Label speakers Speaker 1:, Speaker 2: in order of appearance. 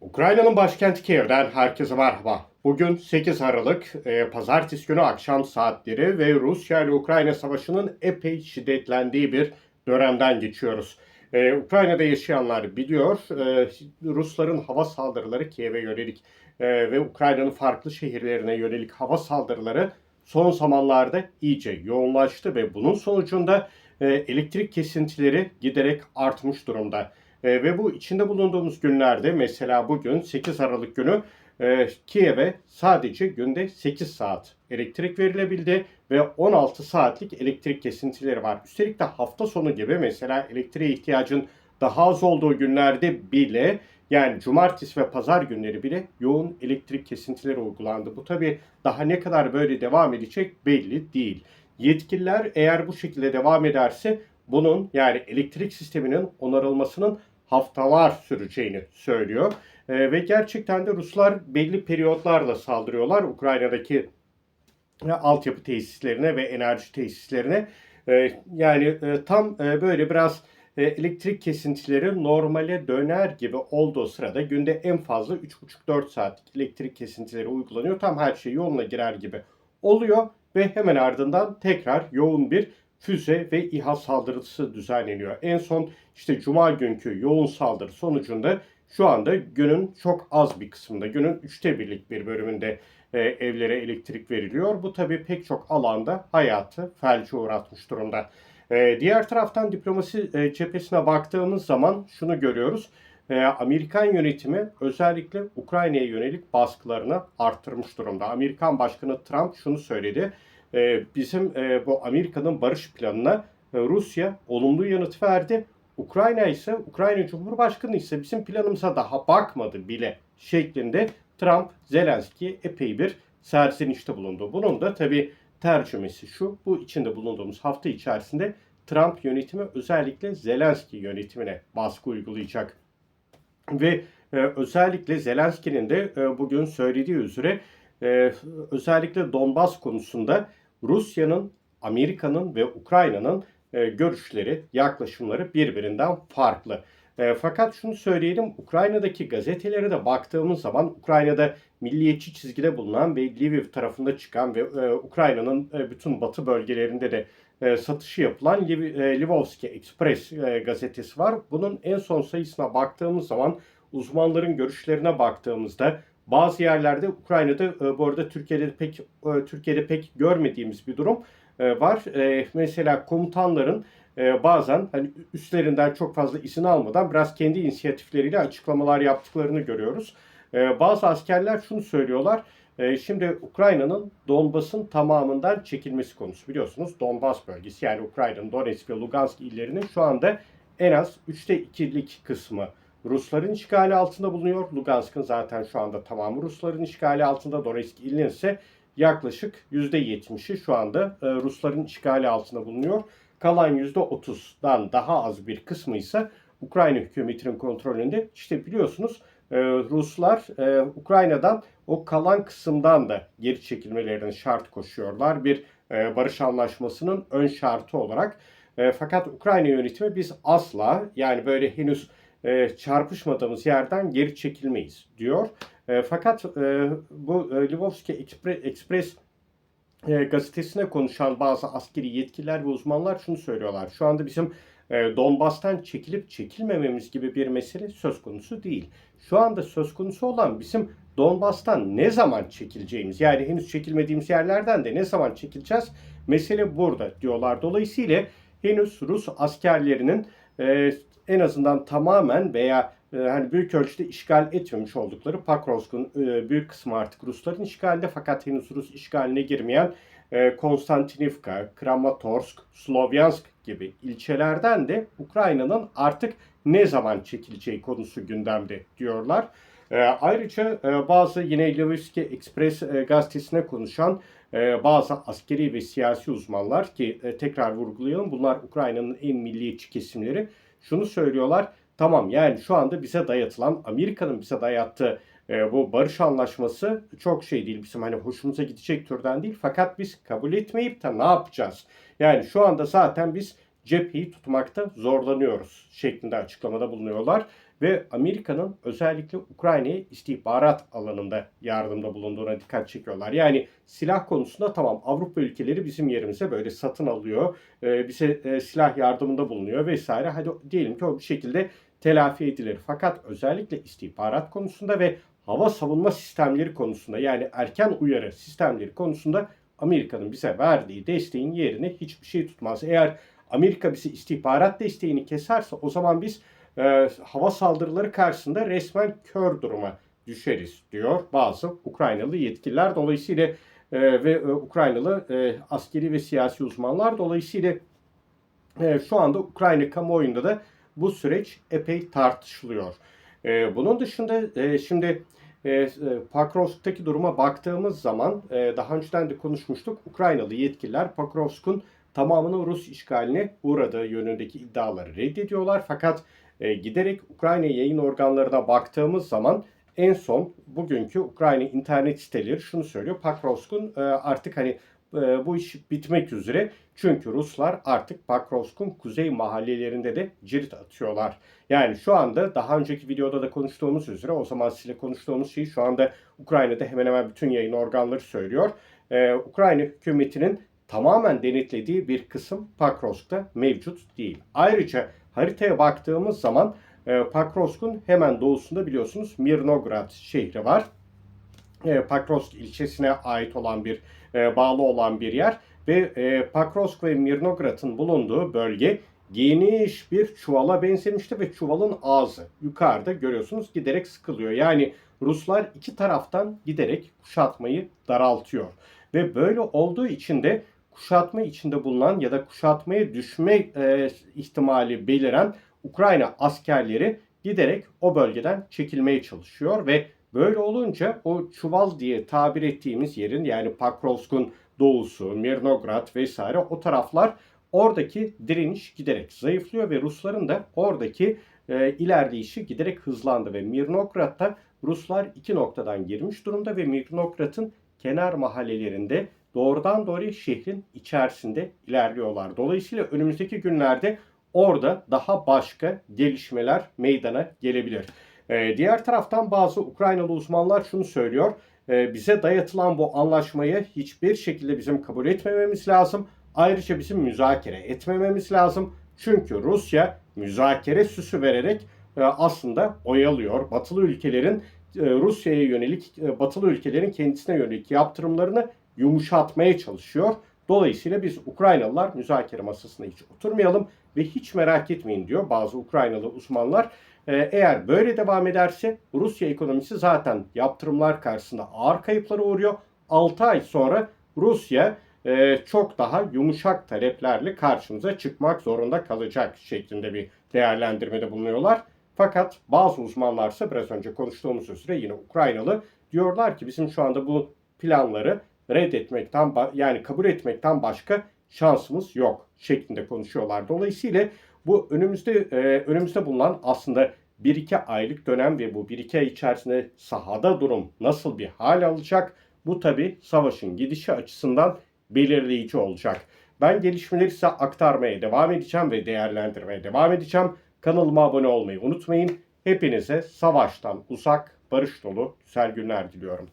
Speaker 1: Ukrayna'nın başkenti Kiev'den herkese merhaba. Bugün 8 Aralık, e, pazartesi günü akşam saatleri ve Rusya ile Ukrayna savaşının epey şiddetlendiği bir dönemden geçiyoruz. E, Ukrayna'da yaşayanlar biliyor, e, Rusların hava saldırıları Kiev'e yönelik e, ve Ukrayna'nın farklı şehirlerine yönelik hava saldırıları son zamanlarda iyice yoğunlaştı ve bunun sonucunda e, elektrik kesintileri giderek artmış durumda. E, ve bu içinde bulunduğumuz günlerde mesela bugün 8 Aralık günü e, Kiev'e sadece günde 8 saat elektrik verilebildi ve 16 saatlik elektrik kesintileri var. Üstelik de hafta sonu gibi mesela elektriğe ihtiyacın daha az olduğu günlerde bile yani cumartesi ve pazar günleri bile yoğun elektrik kesintileri uygulandı. Bu tabi daha ne kadar böyle devam edecek belli değil. Yetkililer eğer bu şekilde devam ederse bunun yani elektrik sisteminin onarılmasının haftalar süreceğini söylüyor. E, ve gerçekten de Ruslar belli periyotlarla saldırıyorlar Ukrayna'daki e, altyapı tesislerine ve enerji tesislerine. E, yani e, tam e, böyle biraz e, elektrik kesintileri normale döner gibi olduğu sırada günde en fazla 3,5-4 saatlik elektrik kesintileri uygulanıyor. Tam her şey yoluna girer gibi oluyor ve hemen ardından tekrar yoğun bir füze ve İHA saldırısı düzenleniyor. En son işte cuma günkü yoğun saldırı sonucunda şu anda günün çok az bir kısmında, günün üçte birlik bir bölümünde e, evlere elektrik veriliyor. Bu tabii pek çok alanda hayatı felce uğratmış durumda. E, diğer taraftan diplomasi e, cephesine baktığımız zaman şunu görüyoruz. E, Amerikan yönetimi özellikle Ukrayna'ya yönelik baskılarını arttırmış durumda. Amerikan Başkanı Trump şunu söyledi. E, bizim e, bu Amerika'nın barış planına e, Rusya olumlu yanıt verdi. Ukrayna ise Ukrayna Cumhurbaşkanı ise bizim planımıza daha bakmadı bile şeklinde Trump Zelenski'ye epey bir serzenişte bulundu. Bunun da tabi tercümesi şu. Bu içinde bulunduğumuz hafta içerisinde Trump yönetimi özellikle Zelenski yönetimine baskı uygulayacak. Ve e, özellikle Zelenski'nin de e, bugün söylediği üzere e, özellikle Donbas konusunda Rusya'nın, Amerika'nın ve Ukrayna'nın e, görüşleri, yaklaşımları birbirinden farklı. E, fakat şunu söyleyelim, Ukrayna'daki gazetelere de baktığımız zaman Ukrayna'da milliyetçi çizgide bulunan ve Lviv tarafında çıkan ve e, Ukrayna'nın bütün batı bölgelerinde de satışı yapılan Liv, e, Lvovski Express e, gazetesi var. Bunun en son sayısına baktığımız zaman uzmanların görüşlerine baktığımızda bazı yerlerde Ukrayna'da e, bu arada Türkiye'de pek e, Türkiye'de pek görmediğimiz bir durum e, var. Mesela komutanların bazen hani üstlerinden çok fazla izin almadan biraz kendi inisiyatifleriyle açıklamalar yaptıklarını görüyoruz. Bazı askerler şunu söylüyorlar. Şimdi Ukrayna'nın Donbas'ın tamamından çekilmesi konusu biliyorsunuz. Donbas bölgesi yani Ukrayna'nın Donetsk ve Lugansk illerinin şu anda en az 3'te 2'lik kısmı Rusların işgali altında bulunuyor. Lugansk'ın zaten şu anda tamamı Rusların işgali altında. Donetsk ilinin ise yaklaşık %70'i şu anda e, Rusların işgali altında bulunuyor. Kalan %30'dan daha az bir kısmı ise Ukrayna hükümetinin kontrolünde. İşte biliyorsunuz e, Ruslar e, Ukrayna'dan o kalan kısımdan da geri çekilmelerini şart koşuyorlar. Bir barış anlaşmasının ön şartı olarak. Fakat Ukrayna yönetimi biz asla yani böyle henüz e, çarpışmadığımız yerden geri çekilmeyiz diyor. E, fakat e, bu e, Lvovski Express, e, gazetesine konuşan bazı askeri yetkililer ve uzmanlar şunu söylüyorlar. Şu anda bizim e, Donbas'tan çekilip çekilmememiz gibi bir mesele söz konusu değil. Şu anda söz konusu olan bizim Donbas'tan ne zaman çekileceğimiz yani henüz çekilmediğimiz yerlerden de ne zaman çekileceğiz mesele burada diyorlar. Dolayısıyla henüz Rus askerlerinin e, en azından tamamen veya e, hani büyük ölçüde işgal etmemiş oldukları Pakrovsk'un e, büyük kısmı artık Rusların işgalinde fakat henüz Rus işgaline girmeyen e, Konstantinivka, Kramatorsk, Slovyansk gibi ilçelerden de Ukrayna'nın artık ne zaman çekileceği konusu gündemde diyorlar. E, ayrıca e, bazı yine Lvivski Express e, gazetesine konuşan e, bazı askeri ve siyasi uzmanlar ki e, tekrar vurgulayalım bunlar Ukrayna'nın en milliyetçi kesimleri şunu söylüyorlar. Tamam yani şu anda bize dayatılan Amerika'nın bize dayattığı bu barış anlaşması çok şey değil. Bizim hani hoşumuza gidecek türden değil. Fakat biz kabul etmeyip de ne yapacağız? Yani şu anda zaten biz cepheyi tutmakta zorlanıyoruz şeklinde açıklamada bulunuyorlar. ve Amerika'nın özellikle Ukrayna'ya istihbarat alanında yardımda bulunduğuna dikkat çekiyorlar. Yani silah konusunda tamam Avrupa ülkeleri bizim yerimize böyle satın alıyor, e, bize e, silah yardımında bulunuyor vesaire. Hadi diyelim ki o bir şekilde telafi edilir. Fakat özellikle istihbarat konusunda ve hava savunma sistemleri konusunda yani erken uyarı sistemleri konusunda Amerika'nın bize verdiği desteğin yerine hiçbir şey tutmaz. Eğer Amerika bize istihbarat desteğini keserse o zaman biz e, hava saldırıları karşısında resmen kör duruma düşeriz diyor bazı Ukraynalı yetkililer. Dolayısıyla e, ve e, Ukraynalı e, askeri ve siyasi uzmanlar dolayısıyla e, şu anda Ukrayna kamuoyunda da bu süreç epey tartışılıyor. E, bunun dışında e, şimdi e, e, Pakrovsk'taki duruma baktığımız zaman e, daha önceden de konuşmuştuk. Ukraynalı yetkililer Pakrovsk'un tamamının Rus işgaline uğradığı yönündeki iddiaları reddediyorlar. Fakat e, giderek Ukrayna yayın organlarına baktığımız zaman en son bugünkü Ukrayna internet siteleri şunu söylüyor. Pakrovsk'un e, artık hani e, bu iş bitmek üzere. Çünkü Ruslar artık Pakrovsk'un kuzey mahallelerinde de cirit atıyorlar. Yani şu anda daha önceki videoda da konuştuğumuz üzere o zaman size konuştuğumuz şeyi şu anda Ukrayna'da hemen hemen bütün yayın organları söylüyor. Ee, Ukrayna hükümetinin tamamen denetlediği bir kısım Pakrovsk'ta mevcut değil. Ayrıca haritaya baktığımız zaman e, Pakrovsk'un hemen doğusunda biliyorsunuz Mirnograd şehri var. E, Pakrovsk ilçesine ait olan bir e, bağlı olan bir yer ve e, Pakrovsk ve Mirnograd'ın bulunduğu bölge geniş bir çuvala benzemişti ve çuvalın ağzı yukarıda görüyorsunuz giderek sıkılıyor. Yani Ruslar iki taraftan giderek kuşatmayı daraltıyor. Ve böyle olduğu için de kuşatma içinde bulunan ya da kuşatmaya düşme e, ihtimali beliren Ukrayna askerleri giderek o bölgeden çekilmeye çalışıyor ve böyle olunca o çuval diye tabir ettiğimiz yerin yani Pakrovsk'un doğusu, Mirnograd vesaire o taraflar oradaki direniş giderek zayıflıyor ve Rusların da oradaki e, ilerleyişi giderek hızlandı ve Mirnograd'da Ruslar iki noktadan girmiş durumda ve Mirnograd'ın kenar mahallelerinde doğrudan doğruya şehrin içerisinde ilerliyorlar. Dolayısıyla önümüzdeki günlerde orada daha başka gelişmeler meydana gelebilir. Ee, diğer taraftan bazı Ukraynalı uzmanlar şunu söylüyor. Ee, bize dayatılan bu anlaşmayı hiçbir şekilde bizim kabul etmememiz lazım. Ayrıca bizim müzakere etmememiz lazım. Çünkü Rusya müzakere süsü vererek e, aslında oyalıyor. Batılı ülkelerin e, Rusya'ya yönelik, e, batılı ülkelerin kendisine yönelik yaptırımlarını yumuşatmaya çalışıyor. Dolayısıyla biz Ukraynalılar müzakere masasına hiç oturmayalım ve hiç merak etmeyin diyor bazı Ukraynalı uzmanlar. Ee, eğer böyle devam ederse Rusya ekonomisi zaten yaptırımlar karşısında ağır kayıplara uğruyor. 6 ay sonra Rusya e, çok daha yumuşak taleplerle karşımıza çıkmak zorunda kalacak şeklinde bir değerlendirmede bulunuyorlar. Fakat bazı uzmanlarsa biraz önce konuştuğumuz üzere yine Ukraynalı diyorlar ki bizim şu anda bu planları reddetmekten yani kabul etmekten başka şansımız yok şeklinde konuşuyorlar. Dolayısıyla bu önümüzde e, önümüzde bulunan aslında 1-2 aylık dönem ve bu 1-2 ay içerisinde sahada durum nasıl bir hal alacak? Bu tabi savaşın gidişi açısından belirleyici olacak. Ben gelişmeleri size aktarmaya devam edeceğim ve değerlendirmeye devam edeceğim. Kanalıma abone olmayı unutmayın. Hepinize savaştan uzak, barış dolu güzel günler diliyorum.